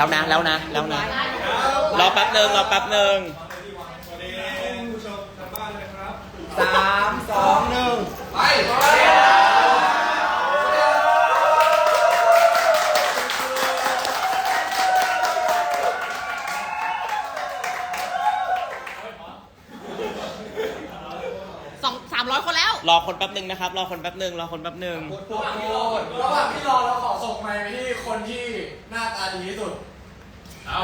แล้วนะแล้วนะแล้วนะรอแป๊บหนึ่งรอแป๊บหนึ่งสาม ร้อยคนแล้วรอคนแป๊บหนึ่งนะครับ รอคนแป๊บหนึ่งรอคนแป๊บหนึ่ง พูดพูดพูดระหว่างที่รอเราขอส่งไมค์ไปที่คนที่หน้าตาดีที่สุด เอา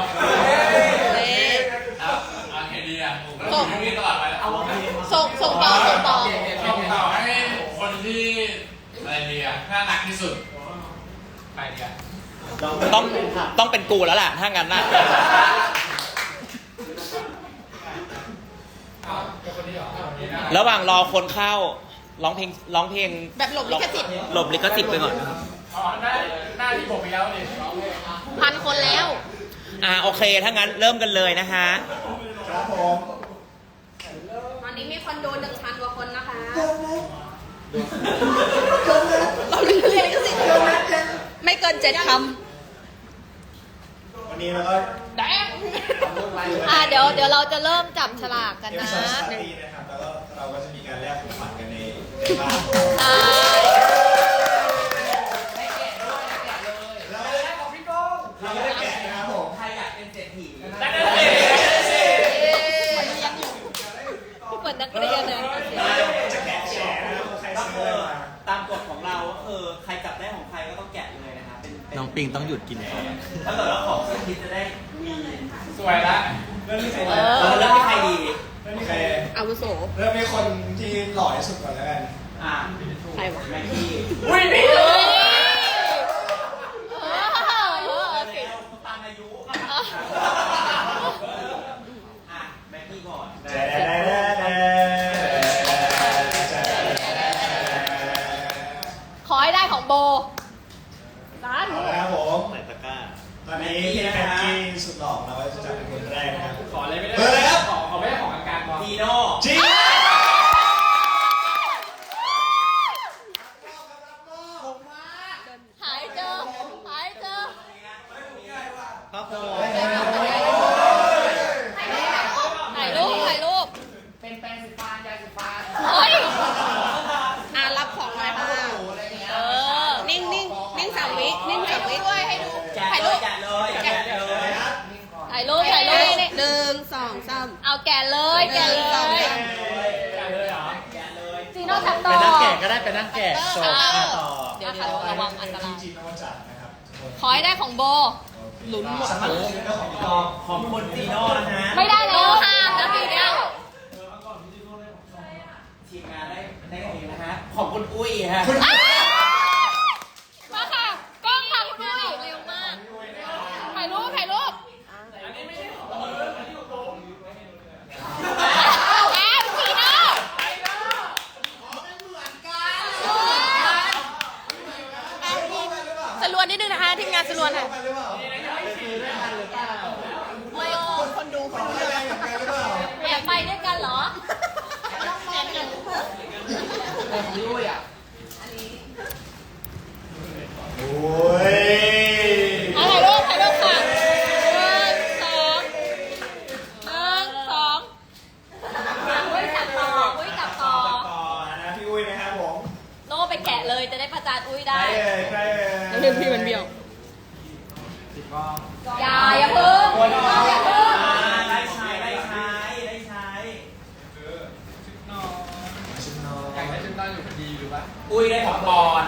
เอ๊ะเอาเอาไงดีอะผมก็อยู่ที่นี่ตลอดไปแล้วเอาส่งส่งต่อส่งต่อส่งต่อให้คนที่อะไรดีอะน่ารักที่สุดใครดีอะต้องต้องเป็นกูแล้วล่ะ ถ้างั้นน่ะเอาเป็นคนนี้เหรอคนนี้นะ ระหว่างรอคนเข้า ร้องเพลงร้องเพลงแบบหลบลิขสิทธิ์ หลบลิขสิทธิ์ไปก่อนอ๋อหน้าหน้าที่ผมไปแล้วดิพันคนแล้ว อ่าโอเคถ้างั้นเริ่มกันเลยนะคะครับผมตอนนี้มีคนดูหนึ่งพันกว่าคนนะคะเราเรียนลิขสิทธิ์ไม่เกินเจ็ดควันนี้เราก็ำแดงอ่าเดี๋ยวเดี๋ยวเราจะเริ่มจับฉลากกันเอพินะโซดสตาร์ทนะครับแล้วก็เราก็จะมีการแลกของขวัญกันในในบ้านใช่ เราไม่ได้ของพี่ก้องเราไม่ได้แกะนะครับผม ใครอยากเป็นเศรษฐีเหมือนนักเรียนเลยจะแกะแชร์นะครับใครซื้ออะไรมาตามกฎของเราก็คือใครจับได้ของใครก็ต้องแกะเลยนะครับเป็นเป็นน้องปิงต้องหยุดกินก่อนถ้าเกิดว่าของชิ้นนี้จะได้มีสวยละเริ่มที่ใครเอดีอเราเริ่มที่ใครดีเริ่มที่ใคร อาวุโส เริ่มที่คนที่หล่อที่สุดก่อนแล้วกันอ่าใครวะ แม็กกี้อุ้ยนี่เฮ้ยเออโอเคแล้วตามอายุอะแม็กกี้ก่อนแจ๊ะแจ๊ะแจ๊ะแจ๊ะแจ๊ะขอให้ได้ของโบสาธุเอาละครับผม ใส่ตะกร้า ตอนนี้พี่แม็กกี้สุดหล่อเราก็จะจับเป็นคนแรกนะครับ ขออะไรไม่ได้ เบอร์อะไรครับ ขอขอไม่ได้ของกลางๆพอ ดีโน่ จริง หายเจอ หายเจอ ครับผม ถ่ายรูป ถ่ายรูป เป็นแปรงสีฟันยาสีฟัน เฮ้ย อ่ารับของหน่อยค่ะเออ นิ่งนิ่งนิ่งสามวิ นิ่งสามวิด้วยให้ดู แกะ ถ่าย เล รู ย ป แกะเลยแกะเลย ถ่ายรูป ถ่ายรูปหนึ่งสองสามเอาแกะเลย แกะเลย แกะเลยเหรอ แกะเลย จีโน่จับต่อ ไปนั่งแกะก็ได้ไปนั่งแกะ จบเอออะต่อเดี๋ยวเดี๋ยวระวังอันตราย จีนโนจัดนะครับขอให้ได้ของโบ ลุ้นหมดสามารถซื้อได้ของต่อของคนตีนอนะฮะ ไม่ได้แล้วห้ามนะปีเนี้ย ทีมงานได้ได้เองนะฮะ ของคุณอุ้ยฮะ อ้าวมาค่ะ กล้องค่ะคุณด้วยเร็วมาก ถ่ายรูป ถ่ายรูปแอบจีโน่สลวนนิดนึงนะคะทีมงานสลวนค่ะ ไปหรือเปล่า ไม่คนดูคนดู ไปอะไรอย่างกันหรือเปล่า แอบไปด้วยกันเหรอ โอ้ย เอาถ่ายรูปถ่ายรูปค่ะหนึ่งสองหนึ่งสองอุ้ยจับต่ออุ้ยจับต่อ ต่อนะพี่อุ้ยนะครับผม โน่ไปแกะเลยจะได้ประจานอุ้ย ใคร ได้ เอ่ยใคร เอ่วดึงพี่มันเบี้ยว อย่าอย่าเพิ่งอย่าเพิ่ง อ่าได้ใช้ได้ใช้ได้ใช้ ชิมน้อง อยากได้ชุดนอนอยู่พอดีหรือปะ อุ้ยได้ของบอล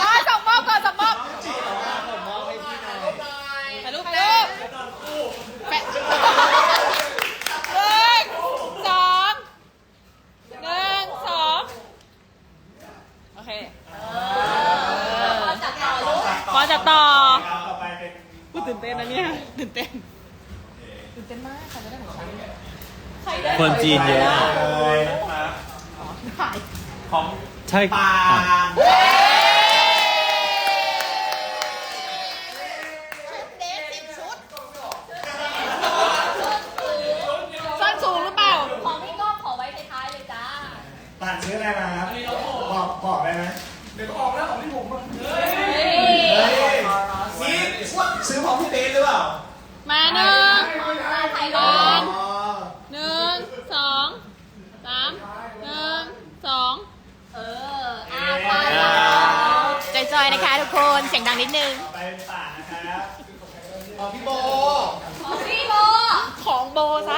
อะส่งมอบก่อนส่งมอบ ผมมอบให้พี่หน่อย ถ่ายรูปถ่ายรูปแปะหนึ่งสองหนึ่งสองโอเคขอจับต่อลูกขอจับต่อ ต่อไปเป็น กูตื่นเต้นนะเนี่ยตื่นเต้นคนจีนเยอะ เลยนะครับของใช่ปาอะ ง มาหนึ่งไทยหนึ่งสองสามหนึ่งสองเอออาไปจอยๆนะคะทุกคนเสียงดังนิดนึง ไปป่านะครับ ของพี่โบ ของพี่โบ ของโบซะ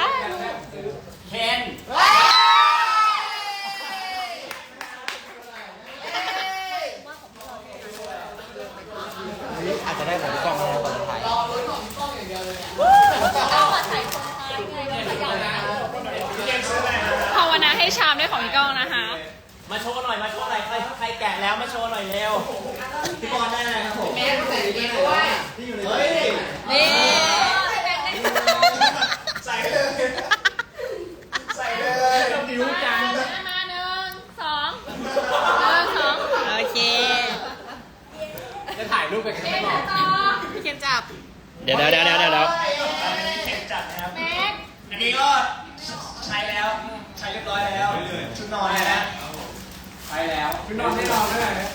นี้ก็ใช้แล้ว ใช้เรียบร้อยแล้ว ชุดนอนแล้วะใช้แล้วชุดนอนได้นอนด้วยนะ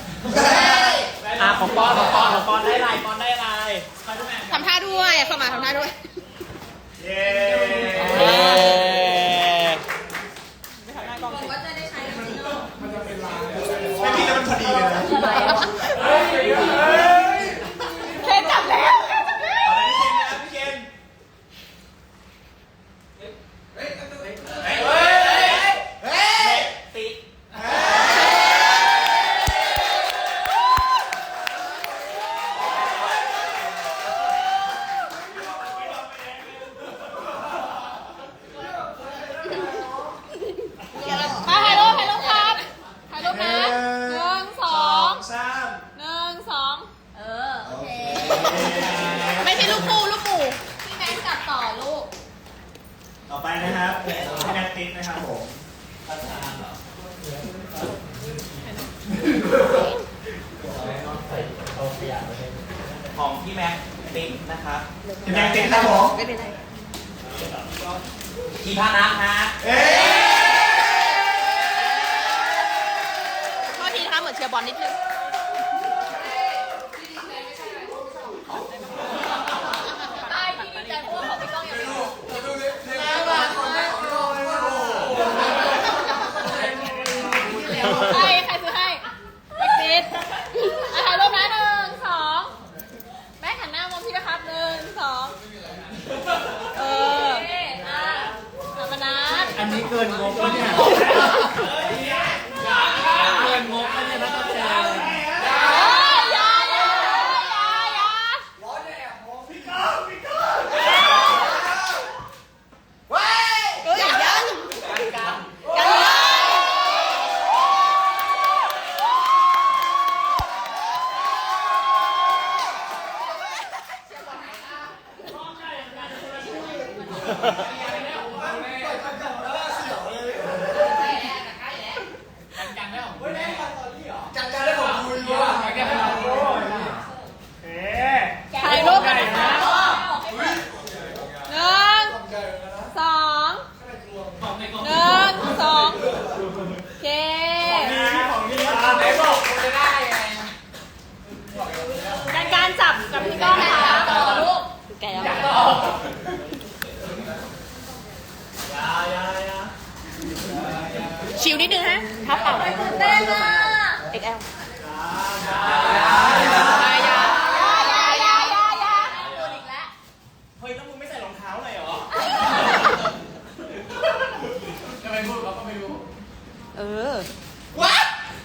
อะของปอนของปอนของปอนได้ไรปอนได้ไรทำท่าด้วยเข้ามาทำท่าด้วย เย้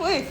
喂，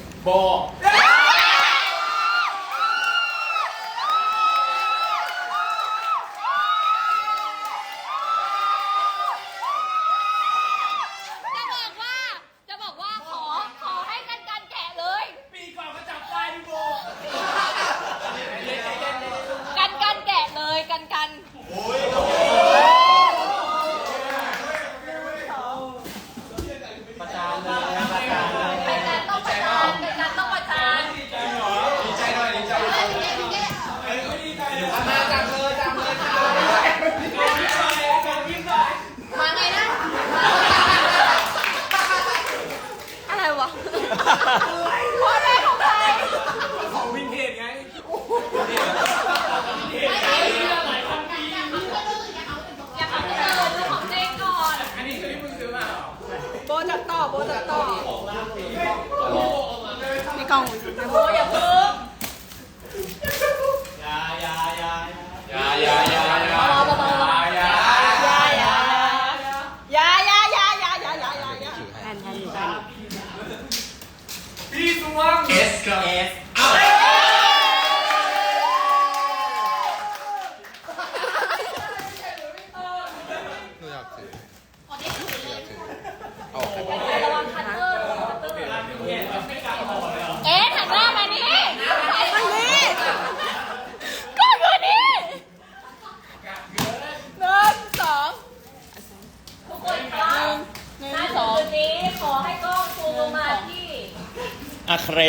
ร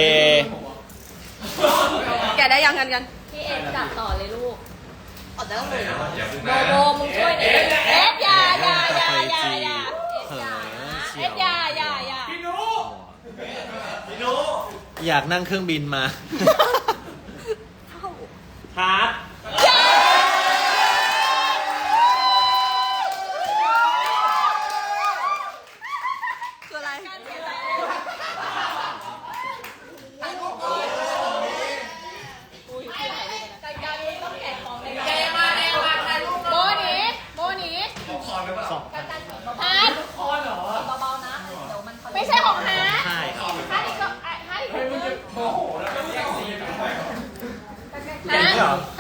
แกได้ยังกันกันพี่เอ็มจัดต่อเลยลูกออกแล้วเลบูดโดโดมึงช่วยดิเอฟอย่าอย่าอย่าอย่าอย่าเผลอเอเฉียาอย่าอย่าพี่นุพี่นุอยากนั่งเครื่องบินมา yeah.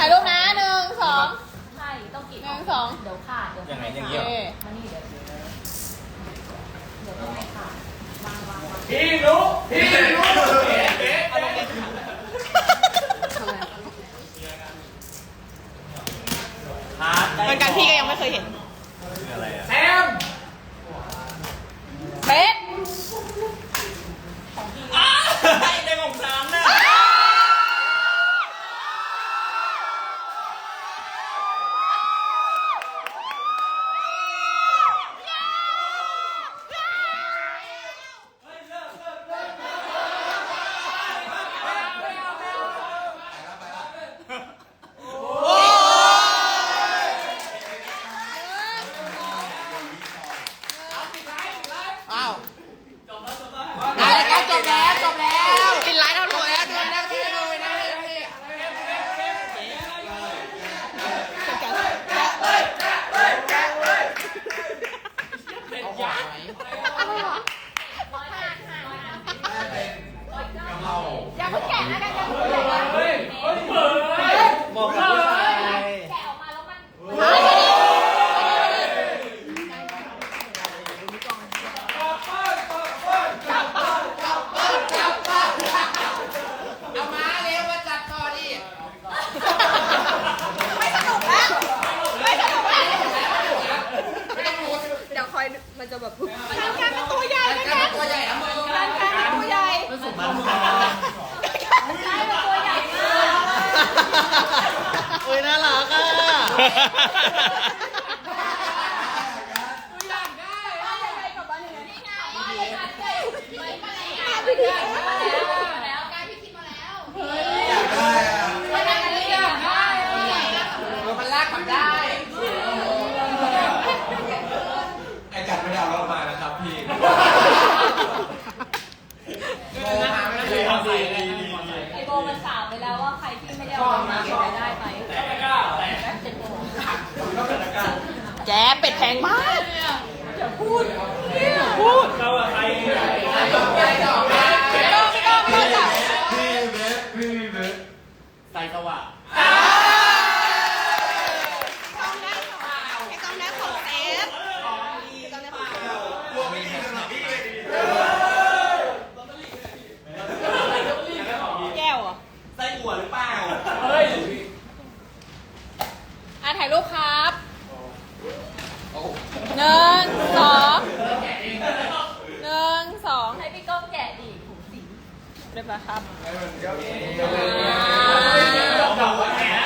ได้ปะครับ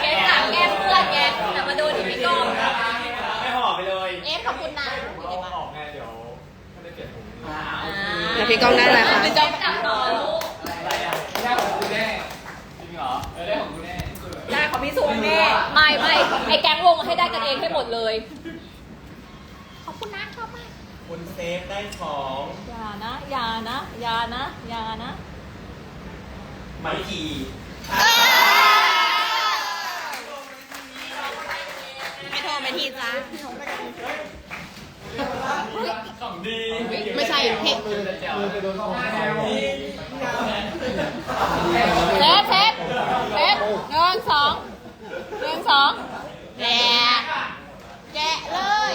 แกสั่งแกเพื่อนแกมาดูที่พี่ก้องไม่ห่อไปเลยเอฟขอบคุณนะออกไงเดี๋ยวไม่ได้เปลียนถุงแล้พี่ก้องได้อะไรคะเป็นเจับนอนลูกอะไรอะได้ของคุณแน่จริงเหรอเออได้ของคุณแน่ได้ของพี่สุนแน่ไม่ไม่ไอแก๊งวงให้ได้กันเองให้หมดเลย ขอบคุณนะครับคุณเซฟได้ของอย่านะอย่านะอย่านะอย่านะ ไม้ขีให้โทรไปทีจ้าของดีไม่ใช่เพชรเซฟเซฟเซฟหนึ่งสองหนึ่งสองแกะแกะเลย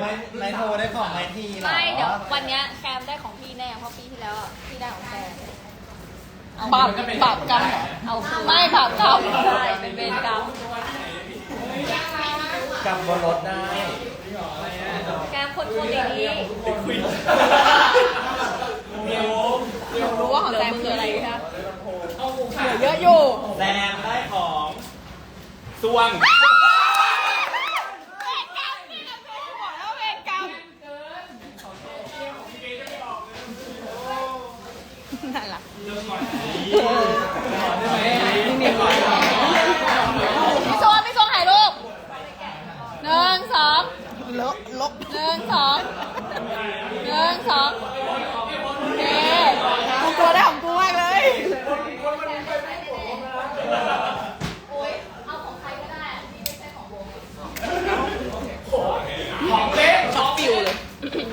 ไม่ไม่โทรได้ของไม้ทีเหรอ ไม่ เดี๋ยววันเนี้ยแคมได้ของพี่แน่ เพราะปีที่แล้วอะพี่ได้ของแคม บาปบาปกรรมเหรอเอาคืนไม่บาปกรรมใช่เป็นเวรกรรมกลับบนรถได้แกมคนพวกอย่างนี้เดี๋ยวรู้ว่าของแซมคืออะไรคะเหลือเยอะอยู่แซมได้ของสวง เวรกรรมนี่แหละเวรบอกแล้วเวรกรรม น่ารักพี่โซนพี่โซนถ่ายรูปหนึ่งสองลกลกหนึ่งสองหนึ่งสองโอเคกูกลัวได้ของกูมากเลยโอ้ยเอาของใครก็ได้ที่ไม่ใช่ของวงของเล่นช็อกฟิวเลย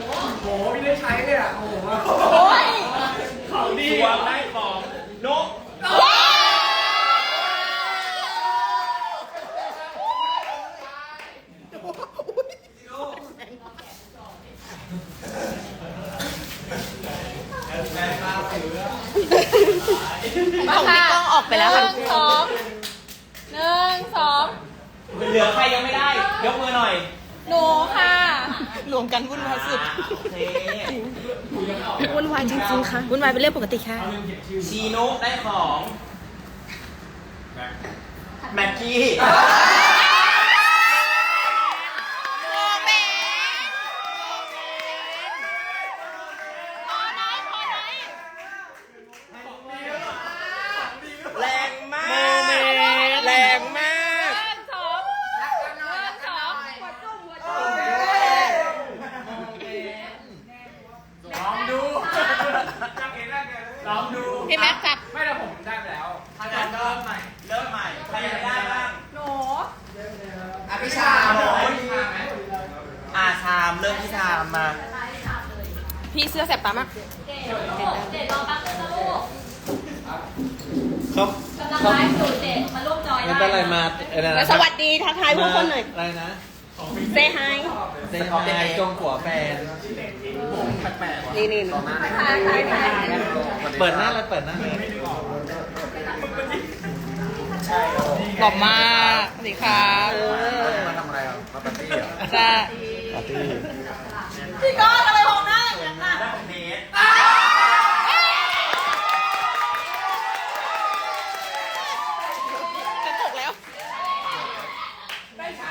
โอ้โหไม่ได้ใช้เลยอะโอ้โห ดีสวงได้ของนกของพี่ก้องออกไปแล้วหค่ะนึ่งสองหนึ่งสองเหลือใครยังไม่ได้ ยกมือหน่อย หนูค่ะ รวมกันวุ่นวายสุด โอเค วุ่นวายจริงๆค่ะวุ่นวายเป็นเรื่องปกติค่ะ ชีนุได้ของ แม็กกี้ แรงมาก แรงมาก หนึ่งสองหนึ่งสองหัวจุ่มหัวจุ่ม ลองดู ลองดูพี่แม็กซ์จับไม่แต่ผมได้ไปแล้วถ้างั้นเริ่มใหม่ เริ่มใหม่ ใครยังไม่ได้บ้างหนูอภิชาโหนอาชามเริ่มที่ชามมา พี่เสื้อแสบตามากเด็ดเด็ดรอแป๊บนึงนะลูกครับกำลังไลฟ์อยู่เด็ดมาร่วมจอยได้ไม่เป็นไรมาเอ้ยนะแล้วสวัสดีทักทายผู้คนหน่อยอะไรนะเซฮายเซนไฮจงหัวแฟน นี่นี่ถ่ายถ่ายถ่ายเปิดหน้าเลยเปิดหน้าเลยหล่อมากสวัสดีครับมาทำอะไรอะมาปาร์ตี้เหรอจ้า ปาร์ตี้ พี่ก้อนทำไมมองหน้าอย่างนั้นน่ะ ได้ของเดท จะตกแล้ว ได้ใช้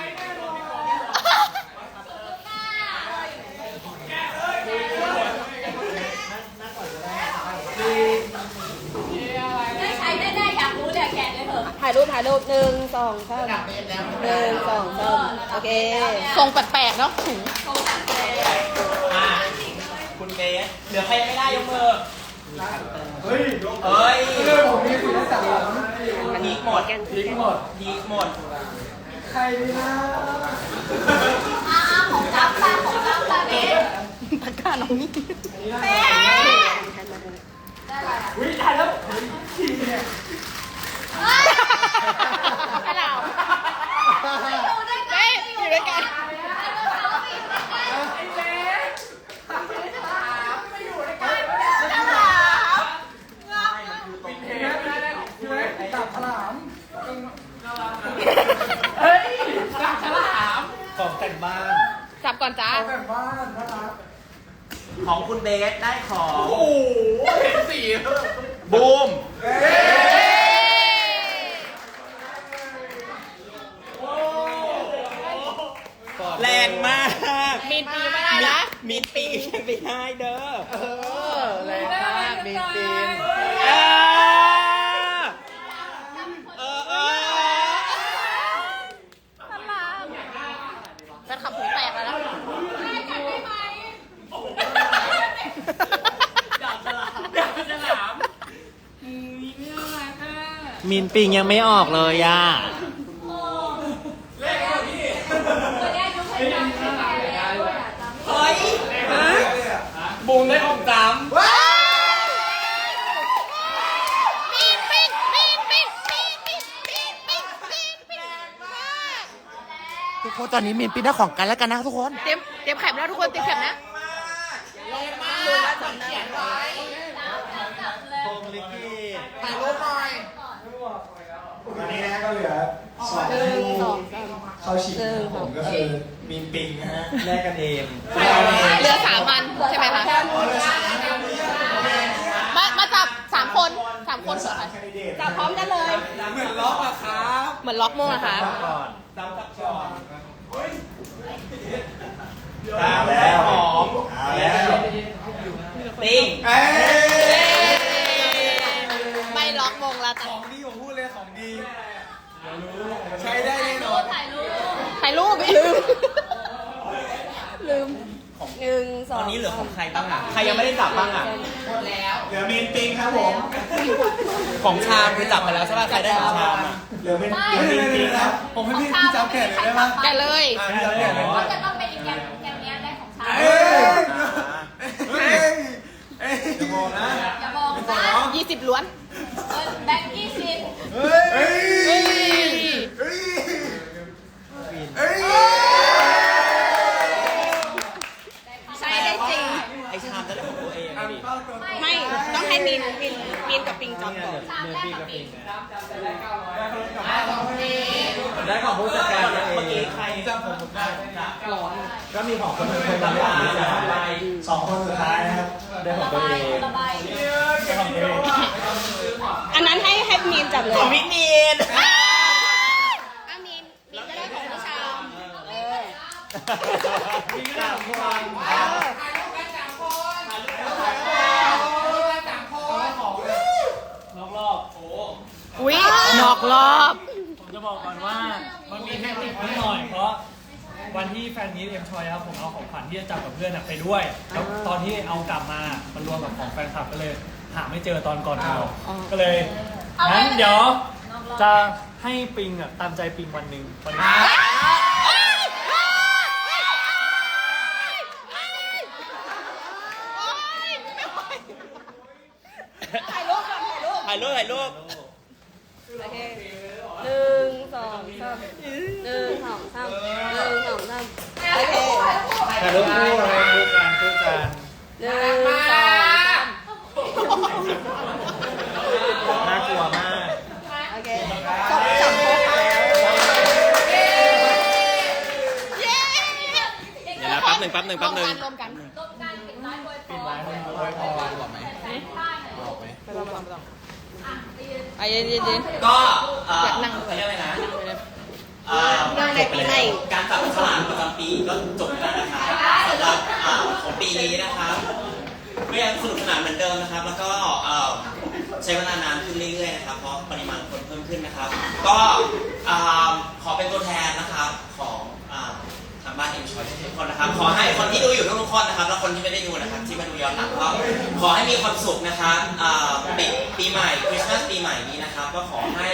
ได้ได้อยากรู้เลยแกะเลยเถอะ ถ่าย รูปถ่ายรูปหนึ่งสองสามหนึ่งสองสามโอเค ทรงแปลกๆเนาะถุงคงจัดเลยอะคุณเบสเหลือใครยังไม่ได้ยกมือ เฮ้ยเฮ้ยเรื่องผมมีคุณสามพีกหมดทิ้งหมดพีกหมด ใครดีนะอ่าของจับตาของจับตาเบสตะกร้าน้องนี่เบสได้อะไรอะอุ้ยตายแล้วให้เรา ดูได้ไง อยู่ด้วยกัน ตับฉลาม ของแต่งบ้าน จับก่ อนจ้า เอาแบบบ้านนะครับของคุณเบสได้ของโอ้โหเห็นสีบูมแรงมาก มีนปีไม่ได้นะ มีปีกยังไม่ได้เด้ มินปิงยังไม่ออกเลยอะเฮ้ยฮะบูมได้อกตามทุกคนตอนนี้มีนปิงได้ของกันแล้วกันนะทุกคน เต็มเต็มแคปแล้วทุกคนเต็มแคปนะ เหลือสองคู่เข้าชิงนะครับผมก็คือมีนปิงนะฮะแลกกันเองเหลือสามอันใช่ไหมคะมามาจับสามคนสามคนเหรอคะจับพร้อมกันเลย เหมือนล็อกอะครับเหมือนล็อกโม่อะคะก่อนตามตักก่อนตามแล้วหอมเอาแล้วปิงเอ้ยไม่ล็อกมงละจ้ะของดีผมพูดเลยของดีเดี๋ยวรู้ ใช้ได้แน่นอน ถ่ายรูปถ่ายรูปลืม ลืมหนึ่งสตอองนนี้เหลือของใครบ้างอะ ใครยังไม่ได้จับบ้างอะเหลือมีนปิงครับผมของชามคือจับไปแล้วใช่ป่ะ ใครได้ของชามอะ เหลือเป็นเหลือมีนปิงครับผมให้พี่พี่จับแขนเลยได้ปะแกะเลยอะพี่จับแขนเลยก็จะต้องเป็นอีกแกมแกมเนี้ยได้ของฉันเอ้ยเอ้ยเอ้ยอย่ามองนะอย่าบอกนะยี่สิบล้วนเออแบงค์ยี่สิบเฮ้ย เฮ้ย เฮ้ย เฮ้ย เฮ้ย ใช่ได้จริง ไอชามจะได้ของตัวเองอะดิ ไม่ ต้องให้มีนมีนมีนกับปิงจอบก่อนชามแรกกับปิงได้ของผู้จัดการตัวเอเมื่อกี้งใครจำผมได้จับก็มีของคนหนึ่งคนละไม่ถึงสองคนสุดท้ายนะครับได้ของระตัวบาเอยงระบายได้ของตัวเองอันนั้นให้ให้มีนจับเลยของพี่มีนอะมีนมีนจะได้ของพี่ชามมีสามคน อุ้ยนอกรอบ ผมจะบอกก่อนว่ามันมีเทคนิคนิดหน่อยเพราะวันที่แฟนมีตเอ็มชอยครับผมเอาของขวัญที่จะจับกับเพื่อนอะไปด้วยแล้วตอนที่เอากลับมามันรวมกับของแฟนคลับก็เลย หาไม่เจอตอนก่อนเอาก็เลยงั้นเดี๋ยวจะให้ปิงอะตามใจปิงวันหนึ่งวันนี้ ถ่ายรูปก่อนถ่ายรูป ถ่ายรูปถ่ายรูป หนึ่งสองสามหนึ่งสองสามหนึ่งสองสามโอเค แต่ลูกคู่อะไรคู่กันคู่กันหนึ่งสองสามน่ากลัวมาก โอเคจบจับครบเย้เดี๋ยวนะแป๊บหนึ่งแป๊บหนึ่งแป๊บหนึ่ง รวมกันรวมกันปิดร้อยบวยพอไว้พอบอกไหมอะเย็นเย็นเย็นก็เอ่ออยากนั่งเขาเรียกอะไรนะ อ่อนั่งในปีใหม่การจับฉลากประจำปีก็จบไปแล้วนะครับสำหรับเอ่อของปีนี้นะครับก็ยังสนุกสนานเหมือนเดิมนะครับ แล้วก็เอ่อใช้เวลานานขึ้นเรื่อยๆนะครับ เพราะปริมาณคนเพิ่มขึ้นนะครับ ก็เอ่อขอเป็นตัวแทนนะครับของเอ่อทางบ้านเอ็มชอยทุกคนนะครับ ขอให้คนที่ดูอยู่ทุกๆคนนะครับ และคนที่ไม่ได้ดูนะครับ ที่มาดูย้อนหลังก็ ขอให้มีความสุขนะครับปีปีใหม่คริสต์มาสปีใหม่นี้นะครับ ก็ขอให้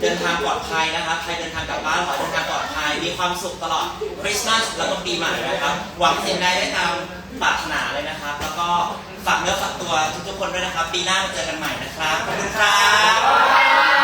เดินทางปลอดภัยนะครับ ใครเดินทางกลับบ้านขอเดินทางปลอดภัย มีความสุขตลอดคริสต์มาสแล้วก็ปีใหม่นะครับ หวังสิ่งใดได้ตามปรารถนาเลยนะครับ แล้วก็ฝากเนื้อฝากตัวทุกๆคนด้วยนะครับ ปีหน้ามาเจอกันใหม่นะครับ ขอบคุณครับ